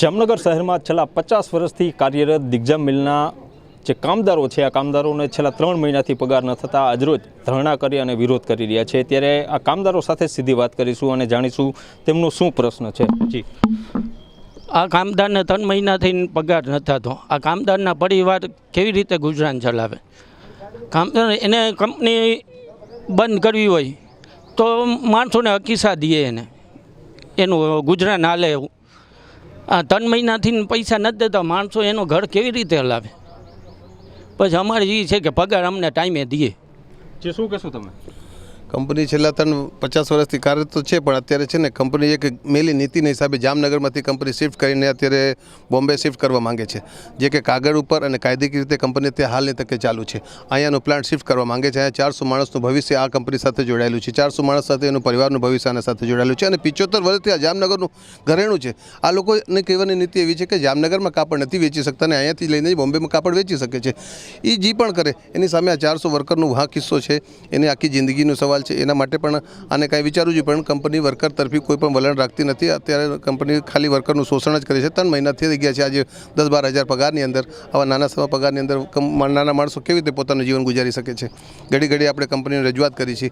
જામનગર શહેરમાં છેલ્લા પચાસ વર્ષથી કાર્યરત દિગ્જામ મિલના જે કામદારો છે, આ કામદારોને છેલ્લા ત્રણ મહિનાથી પગાર ન થતાં આજરોજ ધરણા કરી અને વિરોધ કરી રહ્યા છે. ત્યારે આ કામદારો સાથે સીધી વાત કરીશું અને જાણીશું તેમનો શું પ્રશ્ન છે. જી. આ કામદારને ત્રણ મહિનાથી પગાર ન થતો. આ કામદારના પરિવાર કેવી રીતે ગુજરાન ચલાવે? કામદાર એને કંપની બંધ કરવી હોય તો માણસોને હકીસા દઈએ એને. એનું ગુજરાન હાલે એવું આ ત્રણ મહિનાથી પૈસા નથી દેતા, માણસો એનો ઘર કેવી રીતે હલાવે? પછી અમારે એ છે કે પગાર અમને ટાઈમે દઈએ. જે શું કહેશો તમે? કંપની છેલ્લા ત્રણ પચાસ વર્ષથી કાર્યરત તો છે, પણ અત્યારે છે ને કંપની એક મેલી નીતિના હિસાબે જામનગરમાંથી કંપની શિફ્ટ કરીને અત્યારે બોમ્બે શિફ્ટ કરવા માંગે છે. જે કે કાગળ ઉપર અને કાયદેકીય રીતે કંપની ત્યાં હાલની તકે ચાલુ છે. અહીંયાનું પ્લાન્ટ શિફ્ટ કરવા માંગે છે. અહીંયા ચારસો માણસનું ભવિષ્ય આ કંપની સાથે જોડાયેલું છે. ચારસો માણસ સાથે એનું પરિવારનું ભવિષ્ય આના સાથે જોડાયેલું છે અને પિચોતેર વર્ષથી આ જામનગરનું ઘરેણું છે. આ લોકોને કહેવાની નીતિ એવી છે કે જામનગરમાં કાપડ નથી વેચી શકતા અને અહીંયાથી લઈને બોમ્બેમાં કાપડ વેચી શકે છે. એ જી પણ કરે, એની સામે આ ચારસો વર્કરનું હા કિસ્સો છે. એની આખી જિંદગીનો સવાલ છે એના માટે પણ આને કાંઈ વિચારવું જોઈએ. પણ કંપની વર્કર તરફી કોઈ પણ વલણ રાખતી નથી. અત્યારે કંપની ખાલી વર્કરનું શોષણ જ કરે છે. ત્રણ મહિના થઈ ગયા છે. આજે દસ બાર હજાર પગારની અંદર, આવા નાના સમા પગારની અંદર નાના માણસો કેવી રીતે પોતાનું જીવન ગુજારી શકે છે? ઘડી ઘડી આપણે કંપનીને રજૂઆત કરી છે.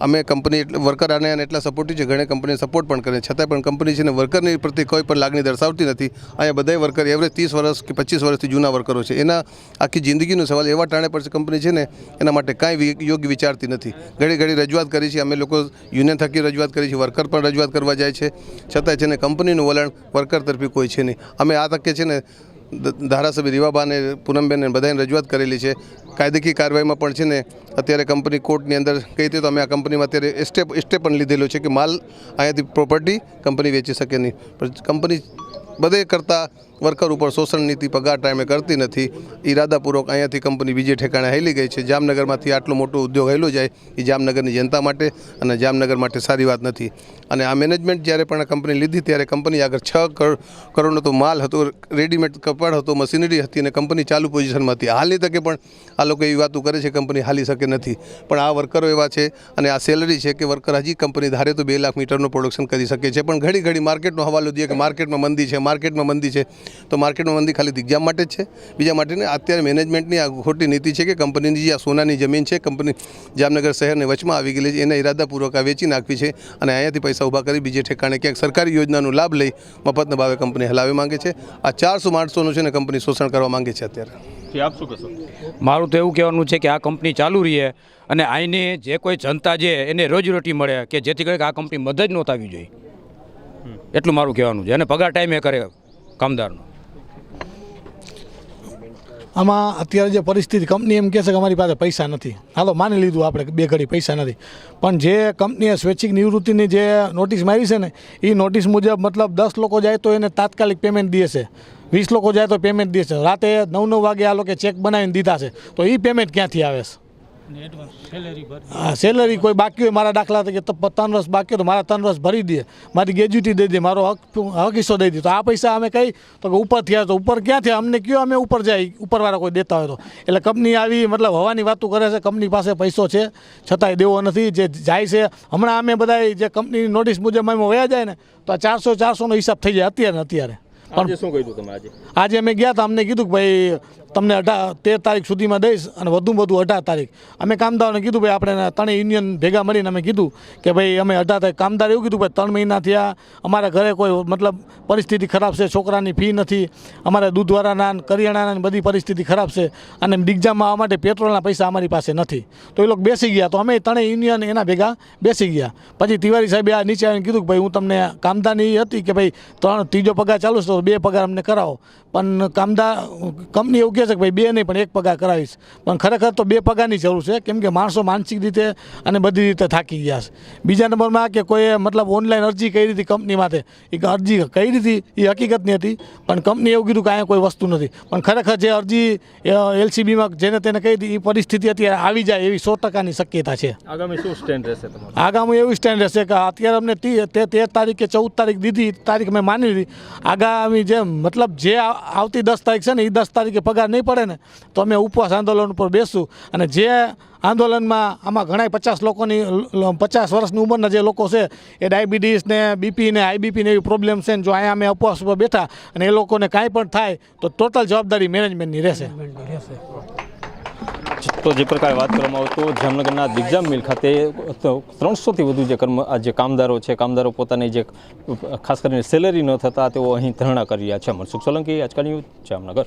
અમે કંપની એટલે વર્કર આને એટલા સપોર્ટિવ છે ઘણી કંપની સપોર્ટ પણ કરે છે છતાંય પણ કંપની છે ને વર્કરની પ્રત્યે કોઈ પણ લાગણી દર્શાવતી નથી. અહીંયા બધા વર્કર એવરેજ ત્રીસ વર્ષ કે પચીસ વર્ષથી જૂના વર્કરો છે. એના આખી જિંદગીનો સવાલ એવા ટાણે પર કંપની છે ને, એના માટે કાંઈ યોગ્ય વિચારતી નથી. ઘડી ઘડી રજૂઆત કરી છે, અમે લોકો યુનિયન થકી રજૂઆત કરી છે, વર્કર પણ રજૂઆત કરવા જાય છે. છતાંય છે ને કંપનીનું વલણ વર્કર તરફી કોઈ છે નહીં. અમે આ તકે છે ને ધારાસભ્ય રીવાબાને પૂનમબેન બધાને રજૂઆત કરેલી છે. કાયદેકીય કાર્યવાહીમાં પણ છે ને, અત્યારે કંપની કોર્ટની અંદર કહી હતી તો અમે આ કંપનીમાં અત્યારે સ્ટેપ સ્ટેપ પણ લીધેલો છે કે માલ અહીંયાથી પ્રોપર્ટી કંપની વેચી શકે નહીં. પણ કંપની બધે કરતાં વર્કર ઉપર શોષણ નીતિ પગાર ટાઈમે કરતી નથી. ઈરાદાપૂર્વક અહીંયાથી કંપની બીજે ઠેકાણે હેલી ગઈ છે. જામનગરમાંથી આટલો મોટો ઉદ્યોગ હેલો જાય એ જામનગરની જનતા માટે અને જામનગર માટે સારી વાત નથી. અને આ મેનેજમેન્ટ જ્યારે પણ આ કંપની લીધી ત્યારે કંપની આગળ છ કરોડ કરોડનો તો માલ હતો રેડીમેડ કપડ હતો મશીનરી હતી અને કંપની ચાલુ પોઝિશનમાં હતી હાલની તકે પણ આ લોકો એવી વાતો કરે છે કંપની હાલી શકે નથી. પણ આ વર્કરો એવા છે અને આ સેલરી છે કે વર્કર હજી કંપની ધારે તો બે લાખ મીટરનું પ્રોડક્શન કરી શકે છે. પણ ઘડી ઘડી માર્કેટનો હવાલો દઈએ કે માર્કેટમાં મંદી છે માર્કેટમાં મંદી છે. તો માર્કેટમાં મંદી ખાલી દિગ્જામ માટે જ છે. બીજા માટે અત્યારે મેનેજમેન્ટની આ ખોટી નીતિ છે કે કંપનીની જે આ સોનાની જમીન છે કંપની જામનગર શહેરને વચમાં આવી ગયેલી છે એને ઈરાદાપૂર્વક આ વેચી નાખવી છે અને અહીંયાથી પૈસા ઊભા કરી બીજે ઠેકાણે ક્યાંક સરકારી યોજનાનો લાભ લઈ મફતના ભાવે કંપની હલાવી માંગે છે. આ ચારસો માણસોનું છે ને કંપની શોષણ કરવા માંગે છે અત્યારે. આપ શું કહેશો? મારું તો એવું કહેવાનું છે કે આ કંપની ચાલુ રહીએ અને આઈને જે કોઈ જનતા છે એને રોજીરોટી મળે કે જેથી કરીને આ કંપની મદદ જ આવી જોઈએ એટલું મારું કહેવાનું છે અને પગાર ટાઈમે કરે કામદારનો. આમાં અત્યારે જે પરિસ્થિતિ, કંપની એમ કહે છે કે અમારી પાસે પૈસા નથી. હાલો, માની લીધું આપણે બે ઘડી પૈસા નથી. પણ જે કંપનીએ સ્વૈચ્છિક નિવૃત્તિની જે નોટિસ મારી છે ને એ નોટિસ મુજબ મતલબ દસ લોકો જાય તો એને તાત્કાલિક પેમેન્ટ દે છે. વીસ લોકો જાય તો પેમેન્ટ દે છે. રાતે નવ નવ વાગે આ લોકો ચેક બનાવીને દીધા છે. તો એ પેમેન્ટ ક્યાંથી આવે છે? હા સેલરી કોઈ બાકી હોય મારા દાખલા તરીકે ત્રણ વર્ષ બાકી હોય તો મારા ત્રણ વર્ષ ભરી દે. મારી ગ્રેજ્યુટી દઈ દે મારો હક હક હિસ્સો દઈ દે. તો આ પૈસા અમે કહી તો કે ઉપર થયા તો ઉપર ક્યાં થયા? અમને કયો અમે ઉપર જાય ઉપરવાળા કોઈ દેતા હોય તો. એટલે કંપની આવી મતલબ હવાની વાતો કરે છે કંપની પાસે પૈસો છે છતાંય દેવો નથી જે જાય છે. હમણાં અમે બધા જે કંપનીની નોટિસ મુજબ અમે વયા જાય ને તો આ ચારસો ચારસોનો હિસાબ થઈ જાય અત્યારે અત્યારે. આજે શું કહ્યું તમે આજે? આજે અમે ગયા હતા અમને કીધું કે ભાઈ તમને અઢાર તેર તારીખ સુધીમાં દઈશ અને વધુમાં વધુ અઢાર તારીખ. અમે કામદારોને કીધું, ભાઈ, આપણે ત્રણેય યુનિયન ભેગા મળીને અમે કીધું કે, ભાઈ, અમે અઢાર તારીખ. કામદાર એવું કીધું, ભાઈ, ત્રણ મહિના થયા, અમારા ઘરે કોઈ મતલબ પરિસ્થિતિ ખરાબ છે, છોકરાની ફી નથી, અમારે દૂધવાળાના કરિયાણાના બધી પરિસ્થિતિ ખરાબ છે, અને ડિગ્જામમાં આવવા માટે પેટ્રોલના પૈસા અમારી પાસે નથી. તો એ લોકો બેસી ગયા. તો અમે ત્રણેય યુનિયન એના ભેગા બેસી ગયા. પછી તિવારી સાહેબે આ નીચે આવીને કીધું કે, ભાઈ, હું તમને કામદારની હતી કે, ભાઈ, ત્રણ ત્રીજો પગાર ચાલુ છે, તો બે પગાર અમને કરાવો. પણ કામદાર કંપની એવું કહે છે કે ભાઈ બે નહીં પણ એક પગાર કરાવીશ. પણ ખરેખર તો બે પગારની જરૂર છે. કેમ કે માણસો માનસિક રીતે અને બધી રીતે થાકી ગયા છે. બીજા નંબરમાં કે કોઈએ મતલબ ઓનલાઈન અરજી કરી હતી કંપની માટે એ અરજી કરી હતી એ હકીકતની હતી. પણ કંપની એવું કીધું કે અહીંયા કોઈ વસ્તુ નથી. પણ ખરેખર જે અરજી એલસીબીમાં જેને તેને કહી હતી એ પરિસ્થિતિ અત્યારે આવી જાય એવી સો ટકાની શક્યતા છે. આગામી શું સ્ટેન્ડ રહેશે આગામી એવું સ્ટેન્ડ રહેશે કે અત્યારે અમને તે તેર તારીખ કે ચૌદ તારીખ દીધી તારીખ મેં માની લીધી. આગામી જે મતલબ જે આવતી દસ તારીખ છે ને એ દસ તારીખે પગાર પગાર નહીં પડે ને તો અમે ઉપવાસ આંદોલન ઉપર બેસશું અને જે આંદોલનમાં આમાં ઘણા પચાસ લોકોની પચાસ વર્ષની ઉંમરના જે લોકો છે એ ડાયાબિટીસ ને બીપી ને આઈબીપી ને એવી પ્રોબ્લેમ છે ને જો અહીંયા અમે ઉપવાસ ઉપર બેઠા અને એ લોકોને કાંઈ પણ થાય તો ટોટલ જવાબદારી મેનેજમેન્ટની રહેશે. તો જે પ્રકારે વાત કરવામાં આવે તો જામનગરના દિગ્જામ મિલ ખાતે ત્રણસોથી વધુ જે કર્મ આ જે કામદારો છે કામદારો પોતાની જે ખાસ કરીને સેલેરી ન થતા તેઓ અહીં ધરણા કરી રહ્યા છે. મનસુખ સોલંકી આજકાલ ન્યૂઝ જામનગર.